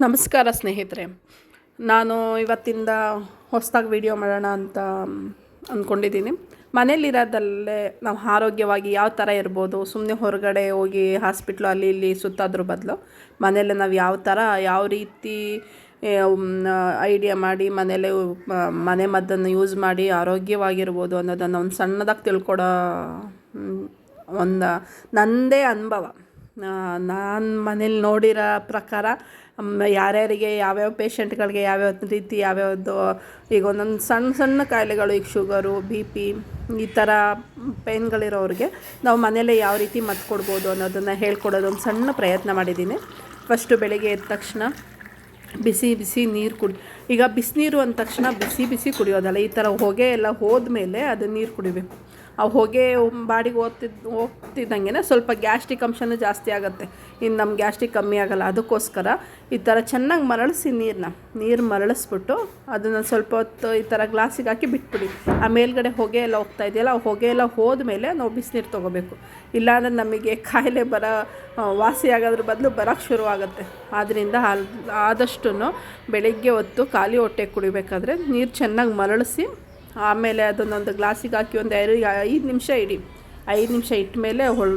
ನಮಸ್ಕಾರ ಸ್ನೇಹಿತರೆ. ನಾನು ಇವತ್ತಿಂದ ಹೊಸದಾಗಿ ವಿಡಿಯೋ ಮಾಡೋಣ ಅಂತ ಅಂದ್ಕೊಂಡಿದ್ದೀನಿ ಮನೇಲಿರೋದಲ್ಲೇ ನಾವು ಆರೋಗ್ಯವಾಗಿ ಯಾವ ಥರ ಇರ್ಬೋದು? ಸುಮ್ಮನೆ ಹೊರಗಡೆ ಹೋಗಿ ಹಾಸ್ಪಿಟ್ಲು ಅಲ್ಲಿ ಇಲ್ಲಿ ಸುತ್ತಾದ್ರ ಬದಲು ಮನೇಲೆ ನಾವು ಯಾವ ಥರ ಯಾವ ರೀತಿ ಐಡಿಯಾ ಮಾಡಿ ಮನೇಲೆ ಮ- ಮನೆ ಮದ್ದನ್ನು ಯೂಸ್ ಮಾಡಿ ಆರೋಗ್ಯವಾಗಿರ್ಬೋದು ಅನ್ನೋದನ್ನು ಒಂದು ಸಣ್ಣದಾಗಿ ತಿಳ್ಕೊಡೋ ಒಂದು ನನ್ನದೇ ಅನುಭವ. ನಾನು ಮನೇಲಿ ನೋಡಿರೋ ಪ್ರಕಾರ ಯಾರ್ಯಾರಿಗೆ ಯಾವ್ಯಾವ ಪೇಷಂಟ್ಗಳಿಗೆ ಯಾವ್ಯಾವ ರೀತಿ ಯಾವ್ಯಾವ್ದು, ಈಗ ಒಂದೊಂದು ಸಣ್ಣ ಸಣ್ಣ ಕಾಯಿಲೆಗಳು, ಈಗ ಶುಗರು, ಬಿ ಪಿ, ಈ ಥರ ಪೇನ್ಗಳಿರೋರಿಗೆ ನಾವು ಮನೇಲೇ ಯಾವ ರೀತಿ ಮದ್ದು ಕೊಡ್ಬೋದು ಅನ್ನೋದನ್ನು ಹೇಳ್ಕೊಡೋದು ಒಂದು ಸಣ್ಣ ಪ್ರಯತ್ನ ಮಾಡಿದ್ದೀನಿ. ಫಸ್ಟು ಬೆಳಿಗ್ಗೆ ಎದ್ದ ತಕ್ಷಣ ಬಿಸಿ ಬಿಸಿ ನೀರು ಕುಡಿ, ಈಗ ಬಿಸಿನೀರು ಅಂದ ತಕ್ಷಣ ಬಿಸಿ ಬಿಸಿ ಕುಡಿಯೋದಲ್ಲ, ಈ ಥರ ಹೊಗೆ ಎಲ್ಲ ಹೋದ್ಮೇಲೆ ಅದು ನೀರು ಕುಡಿಬೇಕು. ಆ ಹೊಗೆ ಬಾಡಿಗೆ ಓದ್ತಿದ್ ಹೋಗ್ತಿದ್ದಂಗೆ ಸ್ವಲ್ಪ ಗ್ಯಾಸ್ಟ್ರಿಕ್ ಅಂಶನೂ ಜಾಸ್ತಿ ಆಗುತ್ತೆ. ಇನ್ನು ನಮ್ಮ ಗ್ಯಾಸ್ಟ್ರಿಕ್ ಕಮ್ಮಿ ಆಗಲ್ಲ, ಅದಕ್ಕೋಸ್ಕರ ಈ ಥರ ಚೆನ್ನಾಗಿ ಮರಳಿಸಿ ನೀರನ್ನ ನೀರು ಮರಳಿಸ್ಬಿಟ್ಟು ಅದನ್ನು ಸ್ವಲ್ಪ ಹೊತ್ತು ಈ ಥರ ಗ್ಲಾಸಿಗೆ ಹಾಕಿ ಬಿಟ್ಬಿಡಿ. ಆ ಮೇಲ್ಗಡೆ ಹೊಗೆ ಎಲ್ಲ ಹೋಗ್ತಾ ಇದೆಯಲ್ಲ, ಆ ಹೊಗೆ ಎಲ್ಲ ಹೋದ್ಮೇಲೆ ನಾವು ಬಿಸಿನೀರು ತೊಗೋಬೇಕು. ಇಲ್ಲಾಂದರೆ ನಮಗೆ ಕಾಯಿಲೆ ಬರ ವಾಸಿ ಆಗೋದ್ರ ಬದಲು ಬರೋಕ್ಕೆ ಶುರು ಆಗುತ್ತೆ ಆದ್ದರಿಂದ ಆದಷ್ಟು ಬೆಳಗ್ಗೆ ಹೊತ್ತು ಖಾಲಿ ಹೊಟ್ಟೆ ಕುಡಿಬೇಕಾದ್ರೆ ನೀರು ಚೆನ್ನಾಗಿ ಮರಳಿಸಿ ಆಮೇಲೆ ಅದನ್ನೊಂದು ಗ್ಲಾಸಿಗೆ ಹಾಕಿ ಒಂದು ಎರಡು ಐದು ನಿಮಿಷ ಇಡಿ. ಐದು ನಿಮಿಷ ಇಟ್ಟ ಮೇಲೆ ಹೊಳ್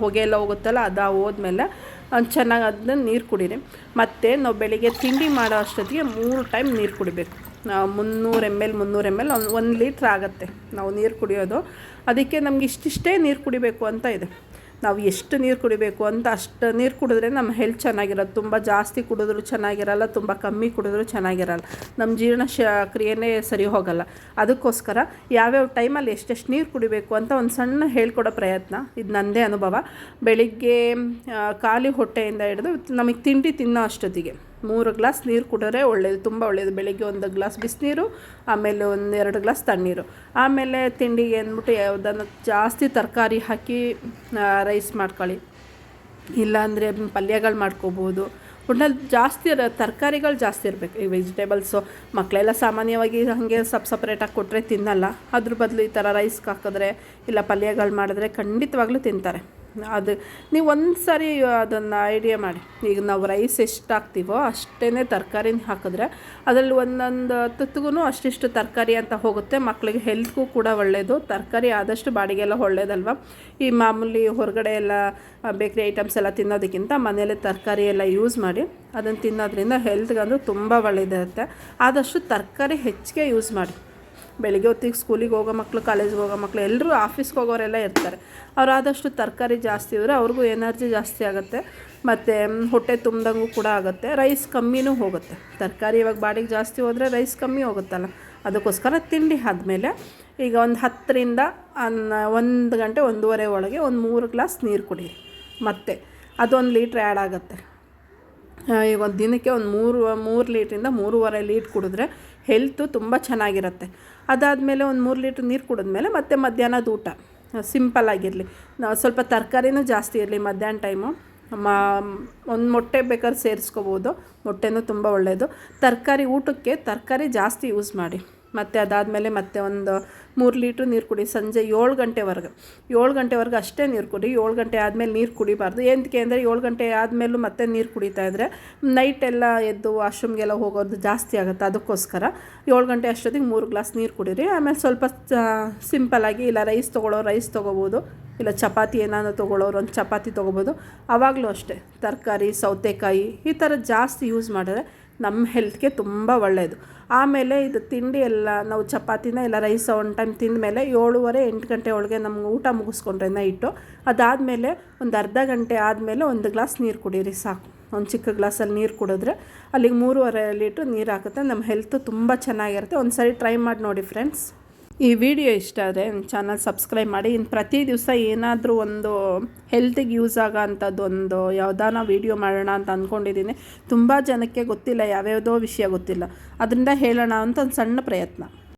ಹೊಗೆ ಎಲ್ಲ ಹೋಗುತ್ತಲ್ಲ, ಅದು ಹೋದ್ಮೇಲೆ ಚೆನ್ನಾಗಿ ಅದನ್ನ ನೀರು ಕುಡೀರಿ. ಮತ್ತು ನಾವು ಬೆಳಿಗ್ಗೆ ತಿಂಡಿ ಮಾಡೋ ಅಷ್ಟೊತ್ತಿಗೆ ಮೂರು ಟೈಮ್ ನೀರು ಕುಡಿಬೇಕು. ಮುನ್ನೂರು ಎಂ ಎಲ್ ಮುನ್ನೂರು ಎಂ ಎಲ್ ಒಂದು ಒಂದು ಲೀಟ್ರ್ ಆಗುತ್ತೆ ನಾವು ನೀರು ಕುಡಿಯೋದು. ಅದಕ್ಕೆ ನಮ್ಗೆ ಇಷ್ಟಿಷ್ಟೇ ನೀರು ಕುಡಿಬೇಕು ಅಂತ ಇದೆ. ನಾವು ಎಷ್ಟು ನೀರು ಕುಡಿಬೇಕು ಅಂತ ಅಷ್ಟು ನೀರು ಕುಡಿದ್ರೆ ನಮ್ಮ ಹೆಲ್ತ್ ಚೆನ್ನಾಗಿರೋದು ತುಂಬ ಜಾಸ್ತಿ ಕುಡಿದ್ರೂ ಚೆನ್ನಾಗಿರಲ್ಲ, ತುಂಬ ಕಮ್ಮಿ ಕುಡಿದ್ರೂ ಚೆನ್ನಾಗಿರಲ್ಲ. ನಮ್ಮ ಜೀರ್ಣ ಶ, ಕ್ರಿಯೆನೇ ಸರಿ ಹೋಗಲ್ಲ. ಅದಕ್ಕೋಸ್ಕರ ಯಾವ್ಯಾವ ಟೈಮಲ್ಲಿ ಎಷ್ಟೆಷ್ಟು ನೀರು ಕುಡಿಬೇಕು ಅಂತ ಒಂದು ಸಣ್ಣ ಹೇಳ್ಕೊಡೋ ಪ್ರಯತ್ನ. ಇದು ನನ್ನದೇ ಅನುಭವ. ಬೆಳಿಗ್ಗೆ ಖಾಲಿ ಹೊಟ್ಟೆಯಿಂದ ಹಿಡಿದು ನಮಗೆ ತಿಂಡಿ ತಿನ್ನೋ ಅಷ್ಟೊತ್ತಿಗೆ. ಮೂರು ಗ್ಲಾಸ್ ನೀರು ಕುಡಿದ್ರೆ ಒಳ್ಳೆಯದು ತುಂಬ ಒಳ್ಳೆಯದು ಬೆಳಗ್ಗೆ ಒಂದು ಗ್ಲಾಸ್ ಬಿಸಿನೀರು, ಆಮೇಲೆ ಒಂದೆರಡು ಗ್ಲಾಸ್ ತಣ್ಣೀರು. ಆಮೇಲೆ ತಿಂಡಿಗೆ ಅಂದ್ಬಿಟ್ಟು ಯಾವುದನ್ನು ಜಾಸ್ತಿ ತರಕಾರಿ ಹಾಕಿ ರೈಸ್ ಮಾಡ್ಕೊಳ್ಳಿ. ಇಲ್ಲಾಂದರೆ ಪಲ್ಯಗಳು ಮಾಡ್ಕೋಬೋದು. ಒಟ್ನಲ್ಲಿ ಜಾಸ್ತಿ ತರಕಾರಿಗಳು ಜಾಸ್ತಿ ಇರಬೇಕು. ಈ ವೆಜಿಟೇಬಲ್ಸು ಮಕ್ಕಳೆಲ್ಲ ಸಾಮಾನ್ಯವಾಗಿ ಹಾಗೆ ಸಪ್ ಸಪ್ರೇಟಾಗಿ ಕೊಟ್ಟರೆ ತಿನ್ನಲ್ಲ. ಅದ್ರ ಬದಲು ಈ ಥರ ರೈಸ್ಗೆ ಹಾಕಿದ್ರೆ, ಇಲ್ಲ ಪಲ್ಯಗಳು ಮಾಡಿದ್ರೆ ಖಂಡಿತವಾಗ್ಲೂ ತಿಂತಾರೆ. ಅದು ನೀವು ಒಂದು ಸಾರಿ ಅದನ್ನು ಐಡಿಯಾ ಮಾಡಿ. ಈಗ ನಾವು ರೈಸ್ ಎಷ್ಟು ಹಾಕ್ತೀವೋ ಅಷ್ಟೇ ತರಕಾರಿನ ಹಾಕಿದ್ರೆ ಅದರಲ್ಲಿ ಒಂದೊಂದು ತುತ್ತಿಗೂ ಅಷ್ಟಿಷ್ಟು ತರಕಾರಿ ಅಂತ ಹೋಗುತ್ತೆ. ಮಕ್ಕಳಿಗೆ ಹೆಲ್ತ್ಗೂ ಕೂಡ ಒಳ್ಳೆಯದು ತರಕಾರಿ ಆದಷ್ಟು ಬಾಡಿಗೆಲ್ಲ ಒಳ್ಳೇದಲ್ವ? ಈ ಮಾಮೂಲಿ ಹೊರಗಡೆ ಎಲ್ಲ ಬೇಕ್ರಿ ಐಟಮ್ಸ್ ಎಲ್ಲ ತಿನ್ನೋದಕ್ಕಿಂತ ಮನೆಯಲ್ಲೇ ತರಕಾರಿ ಎಲ್ಲ ಯೂಸ್ ಮಾಡಿ ಅದನ್ನು ತಿನ್ನೋದ್ರಿಂದ ಹೆಲ್ತ್ಗಂದು ತುಂಬ ಒಳ್ಳೆಯದಿರುತ್ತೆ ಆದಷ್ಟು ತರಕಾರಿ ಹೆಚ್ಚಿಗೆ ಯೂಸ್ ಮಾಡಿ. ಬೆಳಿಗ್ಗೆ ಹೊತ್ತಿಗೆ ಸ್ಕೂಲಿಗೆ ಹೋಗೋ ಮಕ್ಕಳು ಕಾಲೇಜ್ಗೆ ಹೋಗೋ ಮಕ್ಕಳು ಎಲ್ಲರೂ ಆಫೀಸ್ಗೆ ಹೋಗೋರೆಲ್ಲ ಇರ್ತಾರೆ. ಅವ್ರು ಆದಷ್ಟು ತರಕಾರಿ ಜಾಸ್ತಿ ಇದ್ದರೆ ಅವ್ರಿಗೂ ಎನರ್ಜಿ ಜಾಸ್ತಿ ಆಗುತ್ತೆ. ಮತ್ತು ಹೊಟ್ಟೆ ತುಂಬ್ದಂಗೂ ಕೂಡ ಆಗುತ್ತೆ. ರೈಸ್ ಕಮ್ಮಿನೂ ಹೋಗುತ್ತೆ. ತರಕಾರಿ ಇವಾಗ ಬಾಡಿಗೆ ಜಾಸ್ತಿ ಹೋದರೆ ರೈಸ್ ಕಮ್ಮಿ ಹೋಗುತ್ತಲ್ಲ. ಅದಕ್ಕೋಸ್ಕರ ತಿಂಡಿ ಆದಮೇಲೆ ಈಗ ಒಂದು ಹತ್ತರಿಂದ ಅನ್ನ, ಒಂದು ಗಂಟೆ ಒಂದೂವರೆ ಒಳಗೆ ಒಂದು ಮೂರು ಗ್ಲಾಸ್ ನೀರು ಕುಡಿ. ಮತ್ತೆ ಅದೊಂದು ಲೀಟ್ರ್ ಆ್ಯಡ್ ಆಗುತ್ತೆ. ಒಂದು ದಿನಕ್ಕೆ ಒಂದು ಮೂರು ಮೂರು ಲೀಟ್ರಿಂದ ಮೂರುವರೆ ಲೀಟ್ ಕುಡಿದ್ರೆ ಹೆಲ್ತು ತುಂಬ ಚೆನ್ನಾಗಿರುತ್ತೆ. ಅದಾದಮೇಲೆ ಒಂದು ಮೂರು ಲೀಟ್ರ್ ನೀರು ಕುಡಿದ್ಮೇಲೆ ಮತ್ತೆ ಮಧ್ಯಾಹ್ನದ ಊಟ. ಸಿಂಪಲ್ ಆಗಿರಲಿ. ಸ್ವಲ್ಪ ತರಕಾರಿನೂ ಜಾಸ್ತಿ ಇರಲಿ ಮಧ್ಯಾಹ್ನ ಟೈಮು ಮ, ಒಂದು ಮೊಟ್ಟೆ ಬೇಕಾದ್ರೆ ಸೇರಿಸ್ಕೋಬೋದು. ಮೊಟ್ಟೆನೂ ತುಂಬ ಒಳ್ಳೆಯದು ತರಕಾರಿ ಊಟಕ್ಕೆ ತರಕಾರಿ ಜಾಸ್ತಿ ಯೂಸ್ ಮಾಡಿ. ಮತ್ತು ಅದಾದಮೇಲೆ ಮತ್ತೆ ಒಂದು ಮೂರು ಲೀಟ್ರ್ ನೀರು ಕುಡಿ, ಸಂಜೆ ಏಳು ಗಂಟೆವರೆಗೆ. ಏಳು ಗಂಟೆವರೆಗೆ ಅಷ್ಟೇ ನೀರು ಕುಡಿ, ಏಳು ಗಂಟೆ ಆದಮೇಲೆ ನೀರು ಕುಡಿಬಾರ್ದು. ಏನಕ್ಕೆ ಅಂದರೆ ಏಳು ಗಂಟೆ ಆದಮೇಲೂ ಮತ್ತೆ ನೀರು ಕುಡಿತಾ ಇದ್ದರೆ ನೈಟ್ ಎಲ್ಲ ಎದ್ದು ವಾಶ್ರೂಮ್ಗೆಲ್ಲ ಹೋಗೋದು ಜಾಸ್ತಿ ಆಗುತ್ತೆ ಅದಕ್ಕೋಸ್ಕರ. ಏಳು ಗಂಟೆ ಅಷ್ಟೊತ್ತಿಗೆ ಮೂರು ಗ್ಲಾಸ್ ನೀರು ಕುಡಿರಿ. ಆಮೇಲೆ ಸ್ವಲ್ಪ ಸಿಂಪಲಾಗಿ ಇಲ್ಲ ರೈಸ್ ತೊಗೊಳ್ಳೋ ರೈಸ್ ತೊಗೋಬೋದು, ಇಲ್ಲ ಚಪಾತಿ ಏನಾದ್ರು ತೊಗೊಳ್ಳೋರು ಒಂದು ಚಪಾತಿ ತೊಗೋಬೋದು. ಆವಾಗಲೂ ಅಷ್ಟೇ. ತರಕಾರಿ, ಸೌತೆಕಾಯಿ ಈ ಥರ ಜಾಸ್ತಿ ಯೂಸ್ ಮಾಡಿದ್ರೆ ನಮ್ಮ ಹೆಲ್ತ್ಗೆ ತುಂಬ ಒಳ್ಳೆಯದು ಆಮೇಲೆ ಇದು ತಿಂಡಿ ಎಲ್ಲ, ನಾವು ಚಪಾತಿನ ಇಲ್ಲ ರೈಸ್ ಒನ್ ಟೈಮ್ ತಿಂದಮೇಲೆ ಏಳುವರೆ ಎಂಟು ಗಂಟೆ ಒಳಗೆ ನಮ್ಗೆ ಊಟ ಮುಗಿಸ್ಕೊಂಡ್ರೆ ನೈಟು ಅದಾದಮೇಲೆ ಒಂದು ಅರ್ಧ ಗಂಟೆ ಆದಮೇಲೆ ಒಂದು ಗ್ಲಾಸ್ ನೀರು ಕುಡೀರಿ ಸಾಕು. ಒಂದು ಚಿಕ್ಕ ಗ್ಲಾಸಲ್ಲಿ ನೀರು ಕುಡಿದ್ರೆ ಅಲ್ಲಿಗೆ ಮೂರುವರೆ ಲೀಟ್ರ್ ನೀರು ಹಾಕುತ್ತೆ ನಮ್ಮ ಹೆಲ್ತು ತುಂಬ ಚೆನ್ನಾಗಿರುತ್ತೆ. ಒಂದು ಸರಿ ಟ್ರೈ ಮಾಡಿ ನೋಡಿ ಫ್ರೆಂಡ್ಸ್ ಈ ವಿಡಿಯೋ ಇಷ್ಟ ಆದರೆ ಚಾನಲ್ ಸಬ್ಸ್ಕ್ರೈಬ್ ಮಾಡಿ. ಇನ್ನು ಪ್ರತಿ ದಿವಸ ಏನಾದರೂ ಒಂದು ಹೆಲ್ತಿಗೆ ಯೂಸ್ ಆಗೋ ಅಂಥದ್ದು ಒಂದು ಯಾವುದಾನ ವೀಡಿಯೋ ಮಾಡೋಣ ಅಂತ ಅಂದ್ಕೊಂಡಿದ್ದೀನಿ ತುಂಬ ಜನಕ್ಕೆ ಗೊತ್ತಿಲ್ಲ, ಯಾವ್ಯಾವುದೋ ವಿಷಯ ಗೊತ್ತಿಲ್ಲ. ಅದರಿಂದ ಹೇಳೋಣ ಅಂತ ಒಂದು ಸಣ್ಣ ಪ್ರಯತ್ನ.